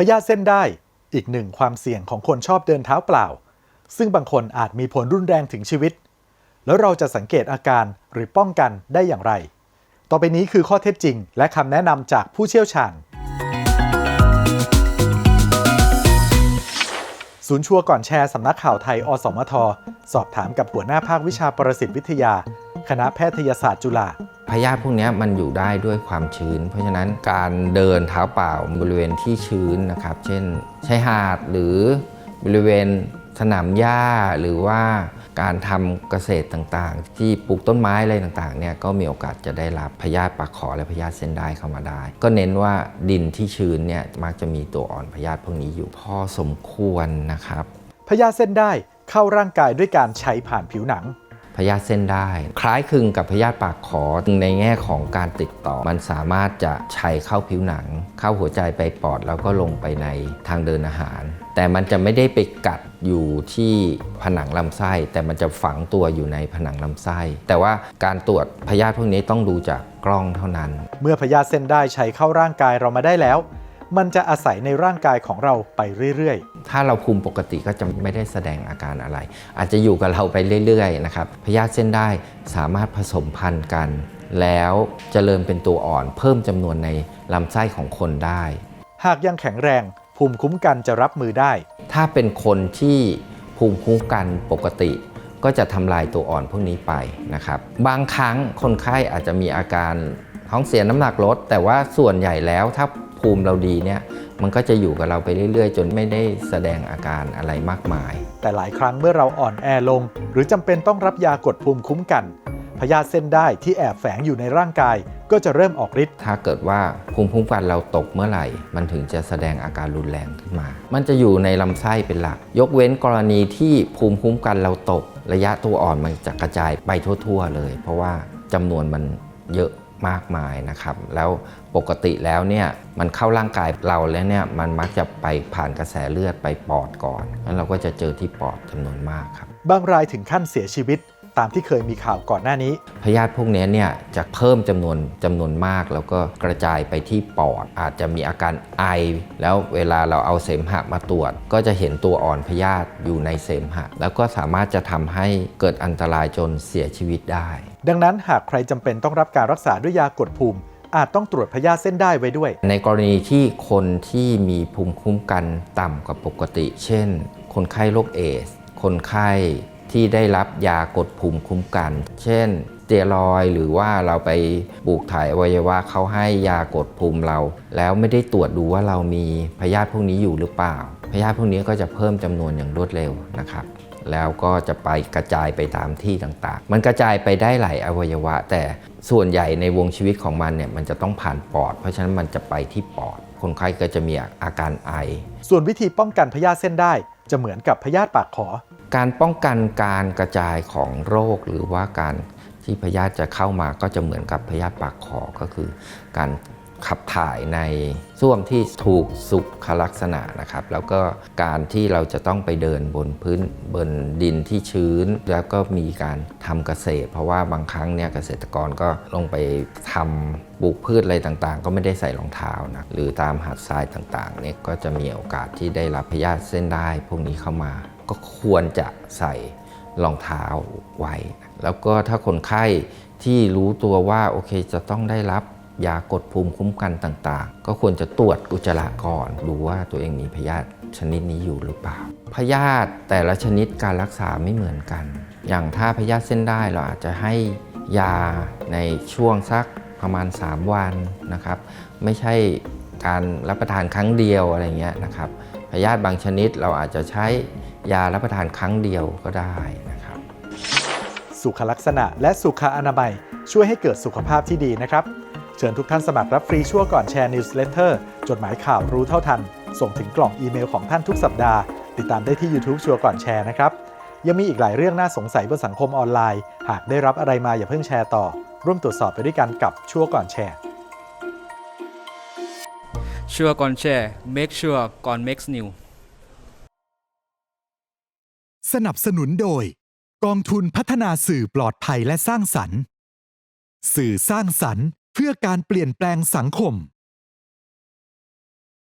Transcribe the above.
พยาธิเส้นได้อีกหนึ่งความเสี่ยงของคนชอบเดินเท้าเปล่า ซึ่งบางคนอาจมีผลรุนแรงถึงชีวิต แล้วเราจะสังเกตอาการหรือป้องกันได้อย่างไร ต่อไปนี้คือข้อเท็จจริง และคำแนะนำจากผู้เชี่ยวชาญ ศูนย์ชัวร์ก่อนแชร์สำนักข่าวไทย อสมท สอบถามกับหัวหน้าภาควิชาประสิทธิวิทยา คณะแพทยศาสตร์จุฬา พยาธิพวกนี้มันอยู่ได้ด้วยความชื้น เพราะฉะนั้นการเดินเท้าเปล่าบริเวณที่ชื้นนะครับ เช่นชายหาดหรือบริเวณสนามหญ้าหรือว่าการทำเกษตรต่างๆ ที่ปลูกต้นไม้อะไรต่างๆเนี่ยก็มีโอกาสจะได้รับพยาธิปากขอและพยาธิเส้นได้เข้ามาได้ ก็เน้นว่าดินที่ชื้นเนี่ยมักจะมีตัวอ่อนพยาธิพวกนี้อยู่พอสมควรนะครับพยาธิเส้นได้เข้าร่างกายด้วยการใช้ผ่านผิวหนัง พยาธิเส้นได้ คล้ายคลึงกับพยาธิปากขอในแง่ของการติดต่อ มันสามารถจะชัยเข้าผิวหนัง เข้าหัวใจไปปอดแล้วก็ลงไปในทางเดินอาหาร แต่มันจะไม่ได้ไปกัดอยู่ที่ผนังลำไส้ แต่มันจะฝังตัวอยู่ในผนังลำไส้ แต่ว่าการตรวจพยาธิพวกนี้ต้องดูจากกล้องเท่านั้น เมื่อพยาธิเส้นได้ใช้เข้าร่างกายเรามาได้แล้ว มันจะอาศัยในร่างกายของเราไปเรื่อยถ้าเราภูมิปกติก็จะไม่ได้แสดงอาการอะไร อาจจะอยู่กับเราไปเรื่อยๆนะครับพยาธิเส้นได้สามารถผสมพันธุ์กัน แล้วเจริญเป็นตัวอ่อน เพิ่มจำนวนในลำไส้ของคนได้ๆหากยังแข็งแรงภูมิคุ้มกันจะรับมือได้ ถ้าเป็นคนที่ภูมิคุ้มกันปกติก็จะทำลายตัวอ่อนพวกนี้ไปนะครับ บางครั้งคนไข้อาจจะมีอาการท้องเสียน้ำหนักลด แต่ว่าส่วนใหญ่แล้วถ้า ภูมิเราดีเนี่ยมันก็จะอยู่กับเราไปเรื่อยๆ จนไม่ได้แสดงอาการอะไรมากมาย แต่หลายครั้งเมื่อเราอ่อนแอลง หรือจำเป็นต้องรับยากดภูมิคุ้มกัน พยาธิเส้นได้ที่แอบแฝงอยู่ในร่างกาย ก็จะเริ่มออกฤทธิ์ถ้าเกิดว่าภูมิคุ้มกันเราตกเมื่อไหร่ มันถึงจะแสดงอาการรุนแรงขึ้นมา มันจะอยู่ในลำไส้เป็นหลัก ยกเว้นกรณีที่ภูมิคุ้มกันเราตก ระยะตัวอ่อนมันจะกระจายไปทั่ว ๆ เลย เพราะว่าจำนวนมันเยอะ มากมายนะครับ แล้วปกติแล้วเนี่ยมันเข้าร่างกายเราแล้วเนี่ยมันมักจะไปผ่านกระแสเลือดไปปอดก่อนแล้วเราก็จะเจอที่ปอดจำนวนมากครับ บางรายถึงขั้นเสียชีวิต ตามที่เคยมีข่าวก่อนหน้านี้ พยาธิพวกนี้เนี่ยจะเพิ่มจำนวนจำนวนมาก แล้วก็กระจายไปที่ปอด อาจจะมีอาการไอ แล้วเวลาเราเอาเสมหะมาตรวจ ก็จะเห็นตัวอ่อนพยาธิอยู่ในเสมหะ แล้วก็สามารถจะทำให้เกิดอันตรายจนเสียชีวิตได้ ดังนั้นหากใครจำเป็นต้องรับการรักษาด้วยยากดภูมิอาจต้องตรวจพยาธิเส้นได้ไว้ด้วย ในกรณีที่คนที่มีภูมิคุ้มกันต่ำกว่าปกติ เช่น คนไข้โรคเอส คนไข้ ที่ได้รับยากดภูมิคุ้มกัน เช่นเตียรอยหรือว่าเราไปปลูกถ่ายอวัยวะเขาให้ยากดภูมิเรา แล้วไม่ได้ตรวจดูว่าเรามีพยาธิพวกนี้อยู่หรือเปล่า พยาธิพวกนี้ก็จะเพิ่มจำนวนอย่างรวดเร็วนะครับ แล้วก็จะไปกระจายไปตามที่ต่างๆ มันกระจายไปได้หลายอวัยวะ แต่ส่วนใหญ่ในวงชีวิตของมันเนี่ยมันจะต้องผ่านปอด เพราะฉะนั้นมันจะไปที่ปอด คนไข้ก็จะมีอาการไอ ส่วนวิธีป้องกันพยาธิเส้นได้ จะเหมือนกับพยาธิปากขอ การป้องกันการกระจายของโรคหรือว่าการที่พยาธิจะเข้ามาก็จะเหมือนกับพยาธิปากขอก็คือ การ ขับถ่ายในส้วมที่ถูกสุขลักษณะนะครับ แล้วก็การที่เราจะต้องไปเดินบนพื้นบนดินที่ชื้น แล้วก็มีการทำเกษตร เพราะว่าบางครั้งเนี่ยเกษตรกรก็ลงไปทำปลูกพืชอะไรต่างๆ ก็ไม่ได้ใส่รองเท้านะหรือตามหาดทรายต่างๆเนี่ยก็จะมีโอกาสที่ได้รับพยาธิเส้นได้พวกนี้เข้ามา ก็ควรจะใส่รองเท้าไว้ แล้วก็ถ้าคนไข้ที่รู้ตัวว่าโอเคจะต้องได้รับ ยากดภูมิคุ้มกันต่างๆ ก็ควรจะตรวจอุจจาระก่อนดูว่าตัวเองมีพยาธิชนิดนี้อยู่หรือเปล่า พยาธิแต่ละชนิดการรักษาไม่เหมือนกัน อย่างถ้าพยาธิเส้นได้เราอาจจะให้ยาในช่วงสักประมาณ 3 วันนะครับ ไม่ใช่การรับประทานครั้งเดียวอะไรเงี้ยนะครับพยาธิบางชนิดเราอาจจะใช้ยารับประทานครั้งเดียวก็ได้นะครับ สุขลักษณะและสุขอนามัยช่วยให้เกิดสุขภาพที่ดีนะครับ เชิญทุกท่านสมัครรับฟรีชั่วก่อนแชร์นิวส์เลเตอร์จดหมายข่าวรู้เท่าทัน ส่งถึงกล่องอีเมลของท่านทุกสัปดาห์ ติดตามได้ที่ YouTube ชัวร์ก่อนแชร์นะครับ ยังมีอีกหลายเรื่องน่าสงสัยบนสังคมออนไลน์ หากได้รับอะไรมาอย่าเพิ่งแชร์ต่อ ร่วมตรวจสอบไปด้วยกันกับชัวร์ก่อนแชร์ชัวร์ก่อนแชร์ make sure ก่อน makes new สนับสนุนโดย กองทุนพัฒนาสื่อปลอดภัยและสร้างสรรค์ สื่อสร้างสรรค์เพื่อการเปลี่ยนแปลงสังคม